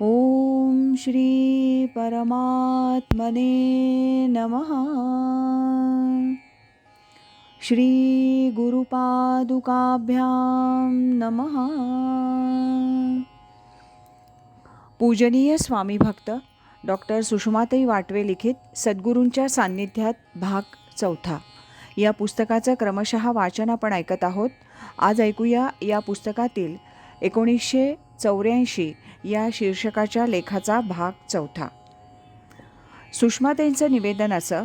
ॐ श्री परमात्मने नमः। श्री गुरुपादुकाभ्यां नमः। पूजनीय स्वामी भक्त डॉक्टर सुषमाताई वाटवे लिखित सद्गुरूंच्या सान्निध्यात भाग चौथा. या पुस्तकाचं क्रमशः वाचन आपण ऐकत आहोत. आज ऐकूया या पुस्तकातील एकोणीसशे चौऱ्याऐंशी या शीर्षकाच्या लेखाचा भाग चौथा. सुषमाताईंचं निवेदन असं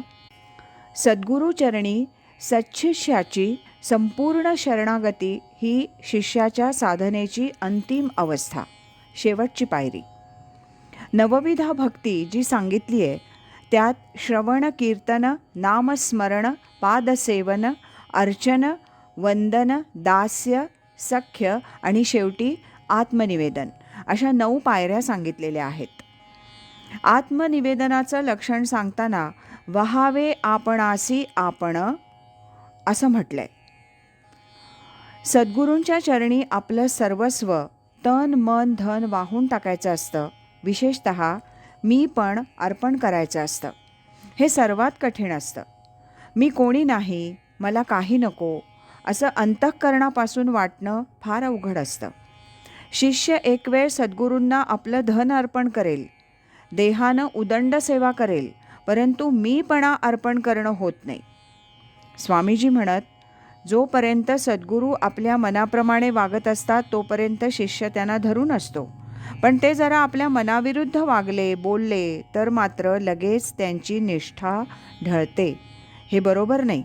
सद्गुरूचरणी सच्छिष्याची संपूर्ण शरणागती ही शिष्याच्या साधनेची अंतिम अवस्था शेवटची पायरी. नवविधा भक्ती जी सांगितली आहे त्यात श्रवण कीर्तन नामस्मरण पादसेवन अर्चन वंदन दास्य सख्य आणि शेवटी आत्मनिवेदन. अशा नऊ पायऱ्या सांगितलेल्या आहेत. आत्मनिवेदनाचं लक्षण सांगताना वहावे आपणासी आपण असं म्हटलंय. सद्गुरूंच्या चरणी आपलं सर्वस्व तन मन धन वाहून टाकायचं असतं. विशेषत मी पण अर्पण करायचं असतं. हे सर्वात कठीण असतं. मी कोणी नाही मला काही नको असं अंतःकरणापासून वाटणं फार अवघड असतं. शिष्य एक वेळ सद्गुरूंना आपलं धन अर्पण करेल. देहानं उदंड सेवा करेल परंतु मीपणा अर्पण करणं होत नाही. स्वामीजी म्हणत जोपर्यंत सद्गुरू आपल्या मनाप्रमाणे वागत असतात तोपर्यंत शिष्य त्यांना धरून असतो. पण ते जरा आपल्या मनाविरुद्ध वागले बोलले तर मात्र लगेच त्यांची निष्ठा ढळते. हे बरोबर नाही.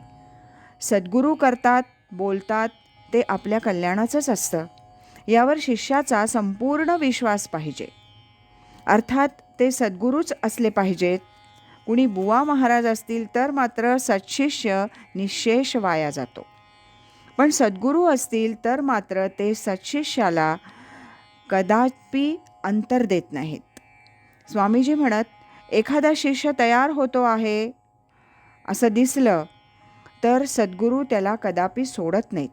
सद्गुरू करतात बोलतात ते आपल्या कल्याणाचंच असतं. यावर शिष्याचा संपूर्ण विश्वास पाहिजे. अर्थात ते सद्गुरूच असले पाहिजेत. कुणी बुवा महाराज असतील तर मात्र सत्शिष्य निशेष वाया जातो. पण सद्गुरू असतील तर मात्र ते सत्शिष्याला कदापि अंतर देत नाहीत. स्वामीजी म्हणत एखादा शिष्य तयार होतो आहे असं दिसलं तर सद्गुरू त्याला कदापि सोडत नाहीत.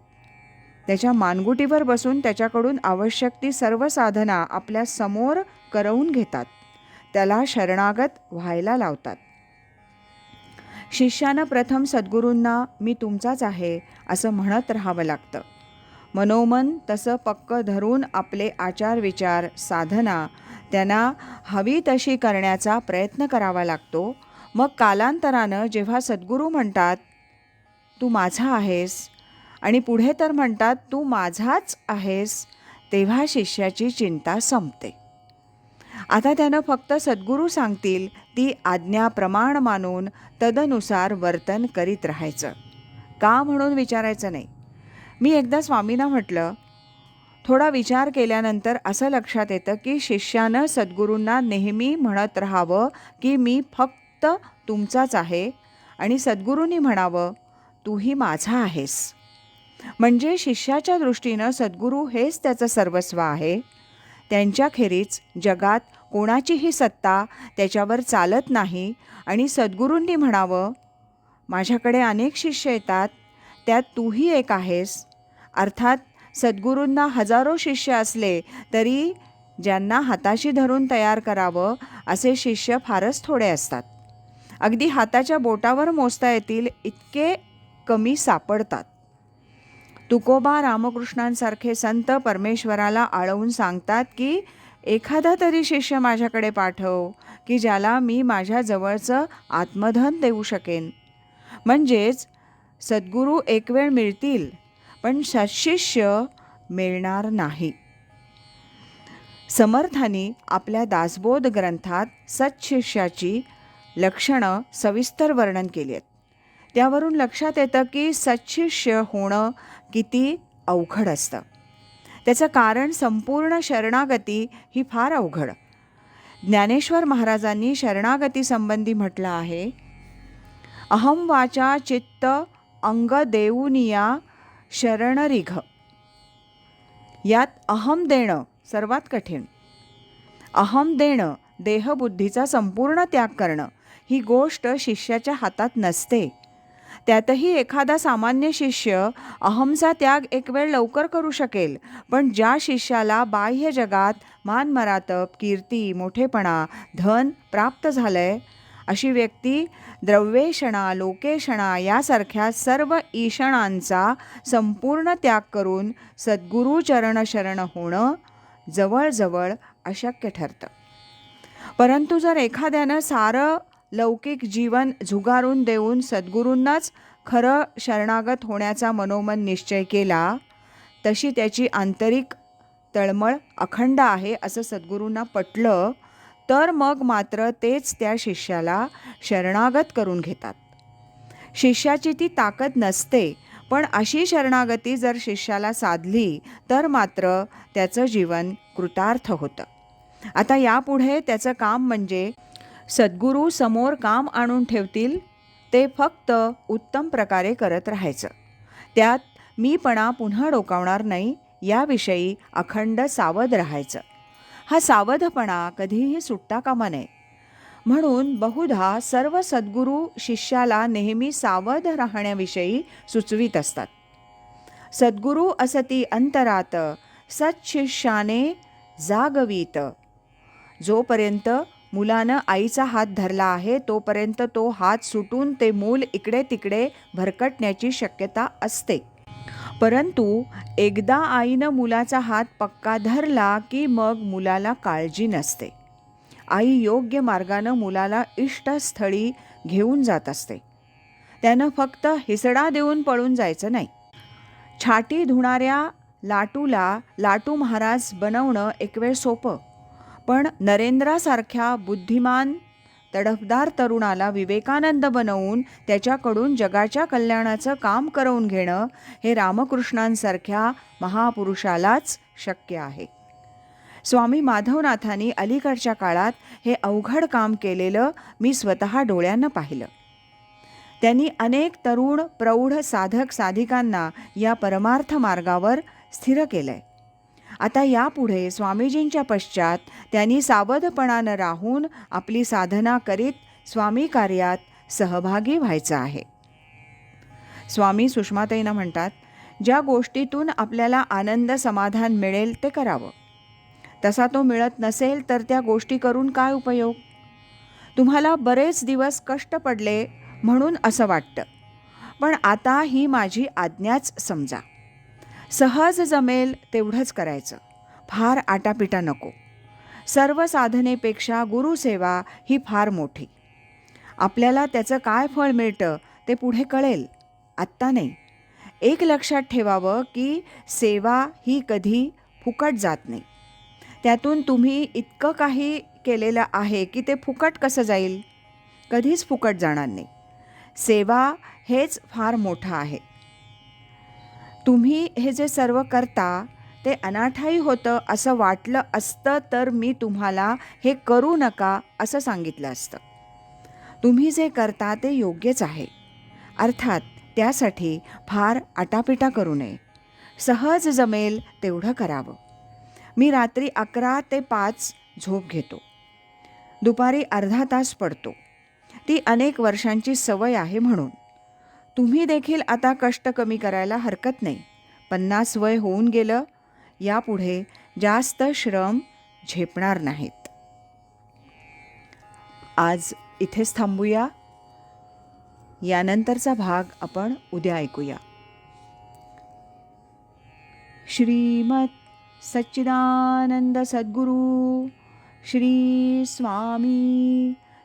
त्याच्या मानगुटीवर बसून त्याच्याकडून आवश्यक ती सर्व साधना आपल्यासमोर करवून घेतात. त्याला शरणागत व्हायला लावतात. शिष्यानं प्रथम सद्गुरूंना मी तुमचाच आहे असं म्हणत राहावं लागतं. मनोमन तसं पक्क धरून आपले आचार विचार साधना त्यांना हवी तशी करण्याचा प्रयत्न करावा लागतो. मग कालांतरानं जेव्हा सद्गुरू म्हणतात तू माझा आहेस आणि पुढे तर म्हणतात तू माझाच आहेस. तेव्हा शिष्याची चिंता संपते. आता त्यानं फक्त सद्गुरू सांगतील ती आज्ञा प्रमाण मानून तदनुसार वर्तन करीत राहायचं. का म्हणून विचारायचं नाही. मी एकदा स्वामींना म्हटलं थोडा विचार केल्यानंतर असं लक्षात येतं की शिष्यानं सद्गुरूंना नेहमी म्हणत राहावं की मी फक्त तुमचाच आहे आणि सद्गुरूंनी म्हणावं तूही माझा आहेस. म्हणजे शिष्याच्या दृष्टीनं सद्गुरू हेच त्याचं सर्वस्व आहे. त्यांच्याखेरीज जगात कोणाचीही सत्ता त्याच्यावर चालत नाही आणि सद्गुरूंनी म्हणावं माझ्याकडे अनेक शिष्य येतात त्यात तूही एक आहेस. अर्थात सद्गुरूंना हजारो शिष्य असले तरी ज्यांना हाताशी धरून तयार करावं असे शिष्य फारच थोडे असतात. अगदी हाताच्या बोटावर मोजता येतील इतके कमी सापडतात. तुकोबा रामकृष्णांसारखे संत परमेश्वराला आळवून सांगतात की एखादा तरी शिष्य माझ्याकडे पाठव की ज्याला मी माझ्या जवळचं आत्मधन देऊ शकेन. म्हणजेच सद्गुरू एक वेळ मिळतील पण सत्शिष्य मिळणार नाही. समर्थांनी आपल्या दासबोध ग्रंथात सत्शिष्याची लक्षणं सविस्तर वर्णन केली आहेत. त्यावरून लक्षात येतं की सच्छिष्य होणं किती अवघड असतं. त्याचं कारण संपूर्ण शरणागती ही फार अवघड. ज्ञानेश्वर महाराजांनी शरणागतीसंबंधी म्हटलं आहे अहम वाचा चित्त अंग देऊनिया शरणरिघ. यात अहम देणं सर्वात कठीण. अहम देणं देहबुद्धीचा संपूर्ण त्याग करणं ही गोष्ट शिष्याच्या हातात नसते. त्यातही एखादा सामान्य शिष्य अहमचा त्याग एक वेळ लवकर करू शकेल. पण ज्या शिष्याला बाह्य जगात मानमरातप कीर्ती मोठेपणा धन प्राप्त झालंय अशी व्यक्ती द्रव्येषणा लोकेशणा यासारख्या सर्व ईषणांचा संपूर्ण त्याग करून सद्गुरू चरण शरण होणं जवळजवळ अशक्य ठरतं. परंतु जर एखाद्यानं सारं लौकिक जीवन झुगारून देऊन सद्गुरूंनाच खरं शरणागत होण्याचा मनोमन निश्चय केला तशी त्याची आंतरिक तळमळ अखंड आहे असं सद्गुरूंना पटलं तर मग मात्र तेच त्या शिष्याला शरणागत करून घेतात. शिष्याची ती ताकद नसते पण अशी शरणागती जर शिष्याला साधली तर मात्र त्याचं जीवन कृतार्थ होतं. आता यापुढे त्याचं काम म्हणजे सद्गुरू समोर काम आणून ठेवतील ते फक्त उत्तम प्रकारे करत राहायचं. त्यात मीपणा पुन्हा डोकावणार नाही याविषयी अखंड सावध राहायचं. हा सावधपणा कधीही सुटता कामा नये. म्हणून बहुधा सर्व सद्गुरू शिष्याला नेहमी सावध राहण्याविषयी सुचवीत असतात. सद्गुरू असती अंतरात सत्शिष्याने जागवीत. जोपर्यंत मुलानं आईचा हात धरला आहे तोपर्यंत तो हात सुटून ते मूल इकडे तिकडे भरकटण्याची शक्यता असते. परंतु एकदा आईनं मुलाचा हात पक्का धरला की मग मुलाला काळजी नसते. आई योग्य मार्गानं मुलाला इष्टस्थळी घेऊन जात असते. त्यानं फक्त हिसडा देऊन पळून जायचं नाही. छाटी धुणाऱ्या लाटूला लाटू महाराज बनवणं एक वेळ सोपं. पण नरेंद्रासारख्या बुद्धिमान तडफदार तरुणाला विवेकानंद बनवून त्याच्याकडून जगाच्या कल्याणाचं काम करवून घेणं हे रामकृष्णांसारख्या महापुरुषालाच शक्य आहे. स्वामी माधवनाथांनी अलीकडच्या काळात हे अवघड काम केलेलं मी स्वतः डोळ्यानं पाहिलं. त्यांनी अनेक तरुण प्रौढ साधक साधिकांना या परमार्थ मार्गावर स्थिर केलं आहे आता यापुढे स्वामीजींच्या पश्चात त्यांनी सावधपणानं राहून आपली साधना करीत स्वामी कार्यात सहभागी व्हायचं आहे. स्वामी सुषमाताईनं म्हणतात ज्या गोष्टीतून आपल्याला आनंद समाधान मिळेल ते करावं. तसा तो मिळत नसेल तर त्या गोष्टी करून काय उपयोग? तुम्हाला बरेच दिवस कष्ट पडले म्हणून असं वाटतं. पण आता ही माझी आज्ञाच समजा. सहज जमेल तेवढंच करायचं. फार आटापिटा नको. सर्व साधनेपेक्षा गुरुसेवा ही फार मोठी. आपल्याला त्याचं काय फळ मिळतं ते पुढे कळेल. आत्ता नाही. एक लक्षात ठेवावं की सेवा ही कधी फुकट जात नाही. त्यातून तुम्ही इतकं काही केलेलं आहे की ते फुकट कसं जाईल? कधीच फुकट जाणार नाही. सेवा हेच फार मोठं आहे. तुम्ही हे जे सर्व करता ते अनाठाई होतं असं वाटलं असतं तर मी तुम्हाला हे करू नका असं सांगितलं असतं. तुम्ही जे करता ते योग्यच आहे. अर्थात त्यासाठी फार आटापिटा करू नये. सहज जमेल तेवढं करावं. मी रात्री अकरा ते पाच झोप घेतो. दुपारी अर्धा तास पडतो. ती अनेक वर्षांची सवय आहे म्हणून. तुम्ही देखील आता कष्ट कमी करायला हरकत नाही. पन्नास वय होऊन गेलं यापुढे जास्त श्रम झेपणार नाहीत. आज इथेच थांबूया. यानंतरचा भाग आपण उद्या ऐकूया. श्रीमत सच्चिदानंद सद्गुरू श्री स्वामी